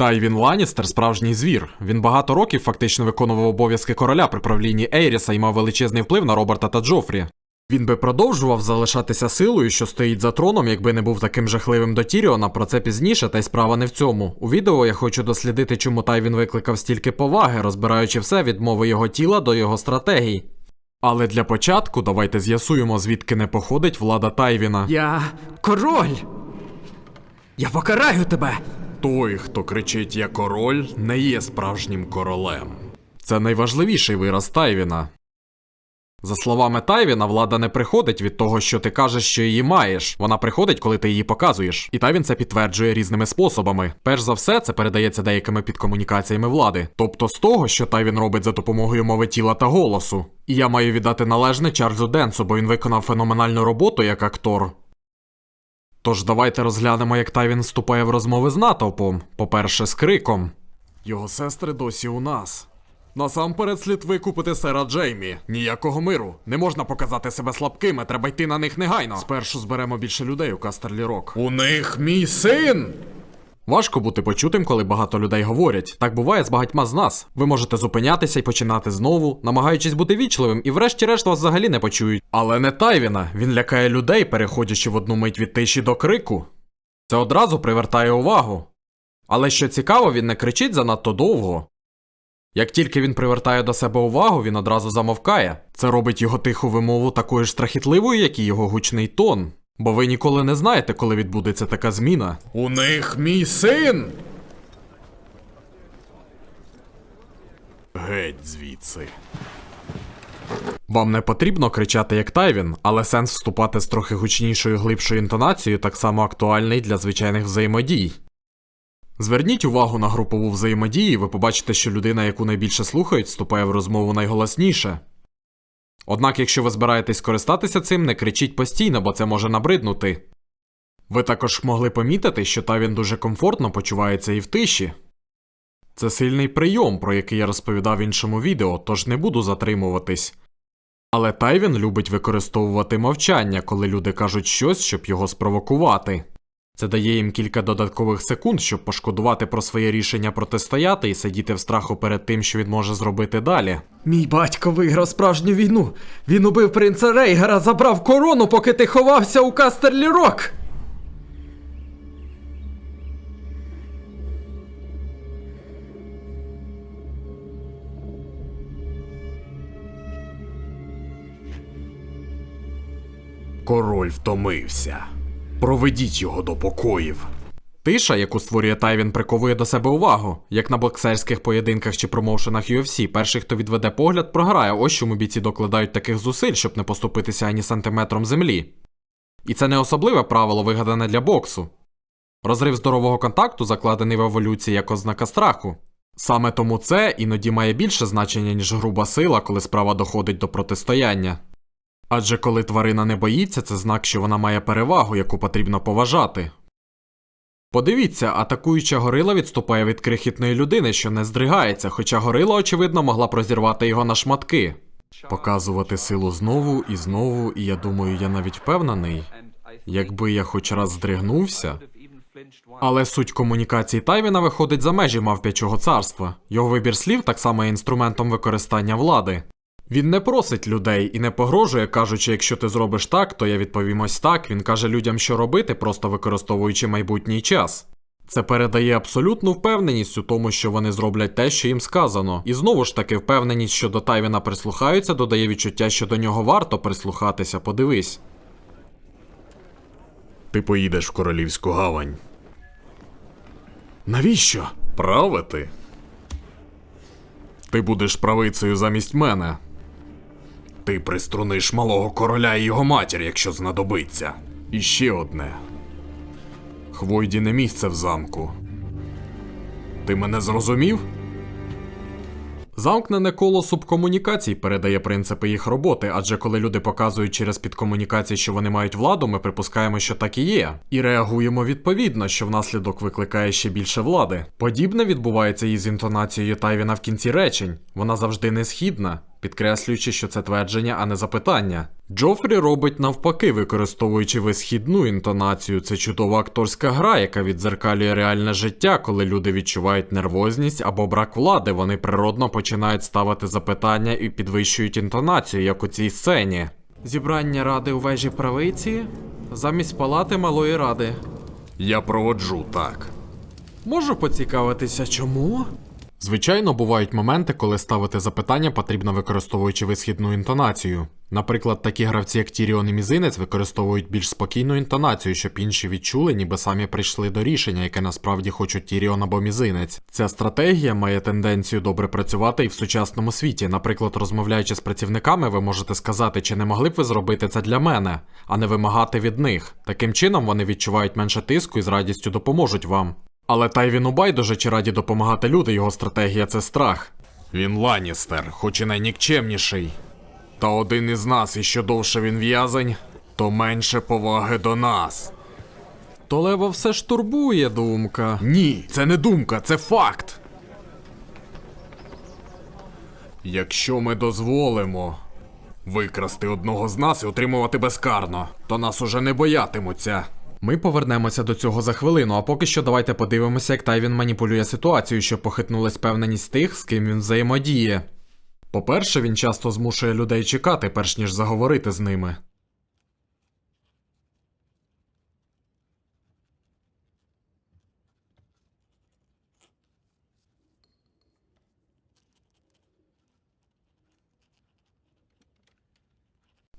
Тайвін Ланністер справжній звір. Він багато років фактично виконував обов'язки короля при правлінні Ейріса і мав величезний вплив на Роберта та Джофрі. Він би продовжував залишатися силою, що стоїть за троном, якби не був таким жахливим до Тіріона, про це пізніше, та й справа не в цьому. У відео я хочу дослідити, чому Тайвін викликав стільки поваги, розбираючи все від мови його тіла до його стратегій. Але для початку давайте з'ясуємо, звідки не походить влада Тайвіна. Я король. Я покараю тебе. Той, хто кричить я король, не є справжнім королем. Це найважливіший вираз Тайвіна. За словами Тайвіна, влада не приходить від того, що ти кажеш, що її маєш. Вона приходить, коли ти її показуєш. І Тайвін це підтверджує різними способами. Перш за все, це передається деякими підкомунікаціями влади, тобто з того, що Тайвін робить за допомогою мови тіла та голосу. І я маю віддати належне Чарльзу Денсу, бо він виконав феноменальну роботу як актор. Тож давайте розглянемо, як Тайвін вступає в розмови з натовпом. По-перше, з криком. Його сестри досі у нас. Насамперед слід викупити сера Джеймі. Ніякого миру. Не можна показати себе слабкими, треба йти на них негайно. Спершу зберемо більше людей у Кастерлі Рок. У них мій син. Важко бути почутим, коли багато людей говорять. Так буває з багатьма з нас. Ви можете зупинятися і починати знову, намагаючись бути вічливим, і врешті-решт вас взагалі не почують. Але не Тайвіна. Він лякає людей, переходячи в одну мить від тиші до крику. Це одразу привертає увагу. Але що цікаво, він не кричить занадто довго. Як тільки він привертає до себе увагу, він одразу замовкає. Це робить його тиху вимову такою ж страхітливою, як і його гучний тон. Бо ви ніколи не знаєте, коли відбудеться така зміна. У них мій син. Геть звідси. Вам не потрібно кричати як Тайвін, але сенс вступати з трохи гучнішою глибшою інтонацією так само актуальний для звичайних взаємодій. Зверніть увагу на групову взаємодію, і ви побачите, що людина, яку найбільше слухають, вступає в розмову найголосніше. Однак, якщо ви збираєтесь скористатися цим, не кричіть постійно, бо це може набриднути. Ви також могли помітити, що Тайвін дуже комфортно почувається і в тиші. Це сильний прийом, про який я розповідав в іншому відео, тож не буду затримуватись. Але Тайвін любить використовувати мовчання, коли люди кажуть щось, щоб його спровокувати. Це дає їм кілька додаткових секунд, щоб пошкодувати про своє рішення протистояти і сидіти в страху перед тим, що він може зробити далі. Мій батько виграв справжню війну. Він убив принца Рейгара, забрав корону, поки ти ховався у Кастерлі Рок. Король втомився. Проведіть його до покоїв. Тиша, яку створює Тайвін, приковує до себе увагу. Як на боксерських поєдинках чи промоушенах UFC, перший, хто відведе погляд, програє. Ось чому бійці докладають таких зусиль, щоб не поступитися ані сантиметром землі. І це не особливе правило, вигадане для боксу. Розрив здорового контакту закладений в еволюції як ознака страху. Саме тому це іноді має більше значення, ніж груба сила, коли справа доходить до протистояння. Адже коли тварина не боїться, це знак, що вона має перевагу, яку потрібно поважати. Подивіться, атакуюча горила відступає від крихітної людини, що не здригається, хоча горила, очевидно, могла б розірвати його на шматки. Показувати силу знову і знову, і я думаю, я навіть впевнений, якби я хоч раз здригнувся. Але суть комунікації Тайвіна виходить за межі мавпячого царства. Його вибір слів так само є інструментом використання влади. Він не просить людей і не погрожує, кажучи, якщо ти зробиш так, то я відповім ось так. Він каже людям, що робити, просто використовуючи майбутній час. Це передає абсолютну впевненість у тому, що вони зроблять те, що їм сказано. І знову ж таки, впевненість, що до Тайвіна прислухаються, додає відчуття, що до нього варто прислухатися, подивись. Ти поїдеш в королівську гавань. Навіщо? Правити? Ти будеш правицею замість мене. Ти приструниш малого короля і його матір, якщо знадобиться. І ще одне. Хвойді не місце в замку. Ти мене зрозумів? Замкнене коло субкомунікацій передає принципи їх роботи, адже коли люди показують через підкомунікації, що вони мають владу, ми припускаємо, що так і є, і реагуємо відповідно, що внаслідок викликає ще більше влади. Подібне відбувається і з інтонацією Тайвіна в кінці речень. Вона завжди несхідна. Підкреслюючи, що це твердження, а не запитання. Джофрі робить навпаки, використовуючи висхідну інтонацію. Це чудова акторська гра, яка відзеркалює реальне життя, коли люди відчувають нервозність або брак влади. Вони природно починають ставити запитання і підвищують інтонацію, як у цій сцені. Зібрання ради у вежі правиці замість палати малої ради. Я проводжу так. Можу поцікавитися, чому? Звичайно, бувають моменти, коли ставити запитання потрібно використовуючи висхідну інтонацію. Наприклад, такі гравці, як Тіріон і Мізинець, використовують більш спокійну інтонацію, щоб інші відчули, ніби самі прийшли до рішення, яке насправді хочуть Тіріон або Мізинець. Ця стратегія має тенденцію добре працювати і в сучасному світі. Наприклад, розмовляючи з працівниками, ви можете сказати, чи не могли б ви зробити це для мене, а не вимагати від них. Таким чином вони відчувають менше тиску і з радістю допоможуть вам. Але Тайвіну байдуже чи раді допомагати люди, його стратегія це страх. Він Ланістер, хоч і найнікчемніший. Та один із нас, і що довше він в'язень, то менше поваги до нас. То Лева все ж турбує думка. Ні, це не думка, це факт. Якщо ми дозволимо викрасти одного з нас і отримувати безкарно, то нас уже не боятимуться. Ми повернемося до цього за хвилину, а поки що давайте подивимося, як Тайвін маніпулює ситуацію, щоб похитнулась певненість тих, з ким він взаємодіє. По-перше, він часто змушує людей чекати, перш ніж заговорити з ними.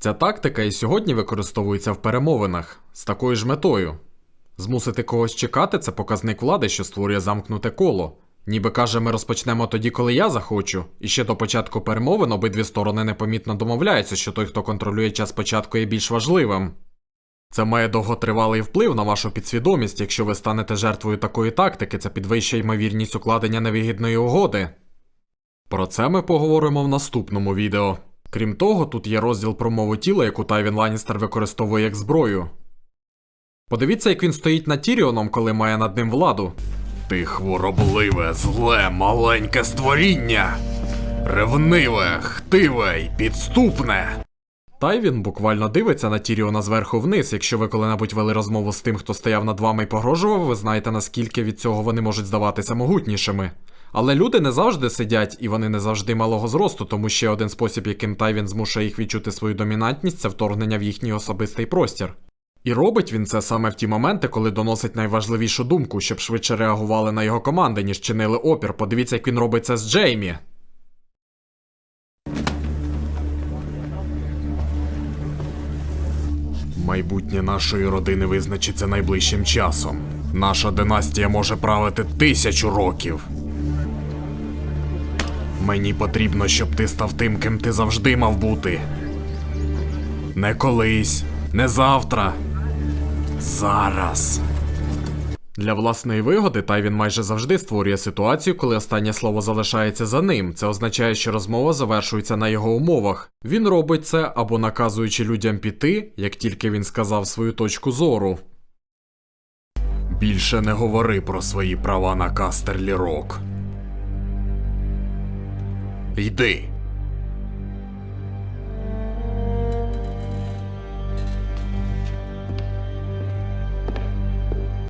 Ця тактика і сьогодні використовується в перемовинах з такою ж метою. Змусити когось чекати це показник влади, що створює замкнуте коло. Ніби каже, ми розпочнемо тоді, коли я захочу, і ще до початку перемовин обидві сторони непомітно домовляються, що той, хто контролює час початку, є більш важливим. Це має довготривалий вплив на вашу підсвідомість, якщо ви станете жертвою такої тактики, це підвищує ймовірність укладення невигідної угоди. Про це ми поговоримо в наступному відео. Крім того, тут є розділ про мову тіла, яку Тайвін Ланністер використовує як зброю. Подивіться, як він стоїть над Тіріоном, коли має над ним владу. Ти хворобливе, зле, маленьке створіння. Ревниве, хтиве й підступне. Тайвін буквально дивиться на Тіріона зверху вниз. Якщо ви коли-небудь вели розмову з тим, хто стояв над вами і погрожував, ви знаєте, наскільки від цього вони можуть здаватися могутнішими. Але люди не завжди сидять, і вони не завжди малого зросту, тому ще один спосіб, яким Тайвін змушує їх відчути свою домінантність, це вторгнення в їхній особистий простір. І робить він це саме в ті моменти, коли доносить найважливішу думку, щоб швидше реагували на його команди, ніж чинили опір. Подивіться, як він робить це з Джеймі. Майбутнє нашої родини визначиться найближчим часом. Наша династія може правити тисячу років. Мені потрібно, щоб ти став тим, ким ти завжди мав бути. Не колись, не завтра. Зараз. Для власної вигоди Тайвін майже завжди створює ситуацію, коли останнє слово залишається за ним. Це означає, що розмова завершується на його умовах. Він робить це або наказуючи людям піти, як тільки він сказав свою точку зору. Більше не говори про свої права на Кастерлі Рок. Йди.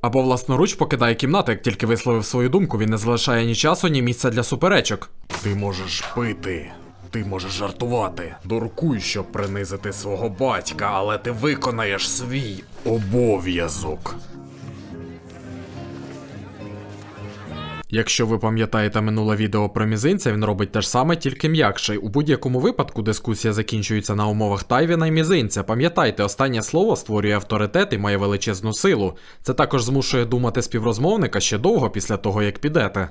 Або власноруч покидає кімнату, як тільки висловив свою думку, він не залишає ні часу, ні місця для суперечок. Ти можеш пити, ти можеш жартувати. Дуркуй, щоб принизити свого батька, але ти виконаєш свій обов'язок. Якщо ви пам'ятаєте минуле відео про мізинця, він робить те ж саме, тільки м'якше. У будь-якому випадку дискусія закінчується на умовах Тайвіна і мізинця. Пам'ятайте, останнє слово створює авторитет і має величезну силу. Це також змушує думати співрозмовника ще довго після того, як підете.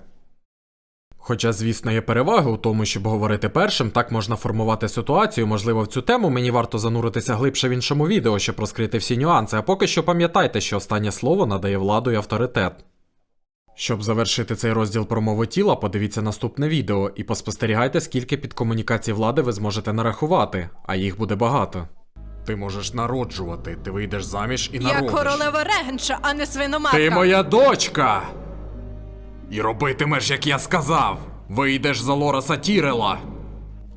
Хоча, звісно, є переваги у тому, щоб говорити першим, так можна формувати ситуацію. Можливо, в цю тему мені варто зануритися глибше в іншому відео, щоб розкрити всі нюанси, а поки що пам'ятайте, що останнє слово надає владу і авторитет. Щоб завершити цей розділ про мову тіла, подивіться наступне відео і поспостерігайте, скільки підкомунікацій влади ви зможете нарахувати, а їх буде багато. Ти можеш народжувати, ти вийдеш заміж і Я королева регенша, а не свиноматка. Ти моя дочка! І робитимеш, як я сказав. Вийдеш за Лораса Тірела.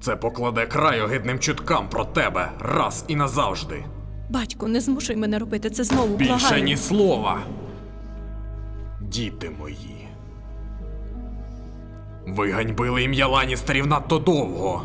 Це покладе край огидним чуткам про тебе раз і назавжди. Батьку, не змушуй мене робити це знову. Більше благаю. ні слова. Діти мої. Ви ганьбили ім'я Ланістерів надто довго.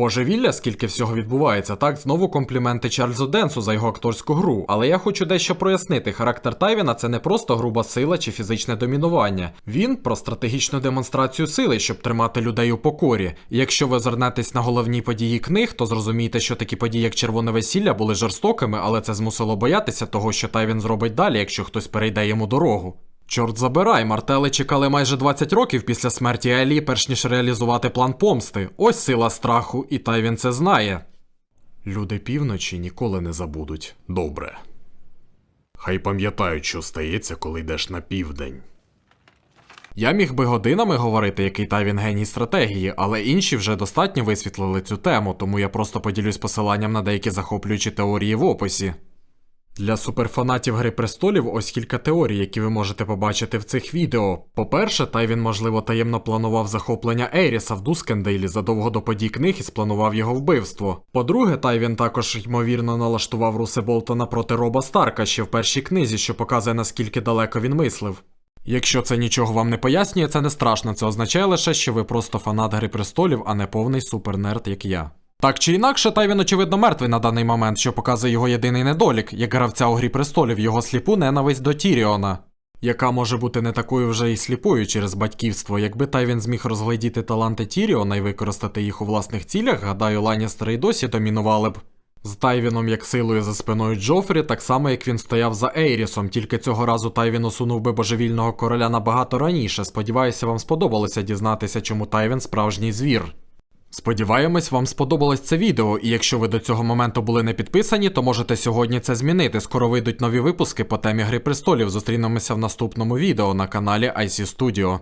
Божевілля, скільки всього відбувається, так знову компліменти Чарльзу Денсу за його акторську гру. Але я хочу дещо прояснити: характер Тайвіна це не просто груба сила чи фізичне домінування. Він про стратегічну демонстрацію сили, щоб тримати людей у покорі. І якщо ви озирнетесь на головні події книг, то зрозумієте, що такі події, як червоне весілля, були жорстокими, але це змусило боятися того, що Тайвін зробить далі, якщо хтось перейде йому дорогу. Чорт забирай, Мартели чекали майже 20 років після смерті Елі, перш ніж реалізувати план помсти. Ось сила страху, і Тайвін це знає. Люди півночі ніколи не забудуть. Добре. Хай пам'ятають, що стається, коли йдеш на південь. Я міг би годинами говорити, який Тайвін геній стратегії, але інші вже достатньо висвітлили цю тему, тому я просто поділюсь посиланням на деякі захоплюючі теорії в описі. Для суперфанатів Гри престолів ось кілька теорій, які ви можете побачити в цих відео. По-перше, Тайвін, можливо, таємно планував захоплення Ейріса в Дускендейлі задовго до подій книг і спланував його вбивство. По-друге, Тайвін також ймовірно налаштував Руси Болтона проти Роба Старка ще в першій книзі, що показує наскільки далеко він мислив. Якщо це нічого вам не пояснює, це не страшно. Це означає лише, що ви просто фанат Гри престолів, а не повний супернерд, як я. Так чи інакше, Тайвін, очевидно, мертвий на даний момент, що показує його єдиний недолік, як гравця у Грі престолів, його сліпу ненависть до Тіріона. Яка може бути не такою вже і сліпою через батьківство, якби Тайвін зміг розглядіти таланти Тіріона і використати їх у власних цілях, гадаю, Ланністери й досі домінували б. З Тайвіном як силою за спиною Джофрі, так само як він стояв за Ейрісом, тільки цього разу Тайвін усунув би божевільного короля набагато раніше. Сподіваюся, вам сподобалося дізнатися, чому Тайвін справжній звір. Сподіваємось, вам сподобалось це відео, і якщо ви до цього моменту були не підписані, то можете сьогодні це змінити. Скоро вийдуть нові випуски по темі Гри престолів. Зустрінемося в наступному відео на каналі IC Studio.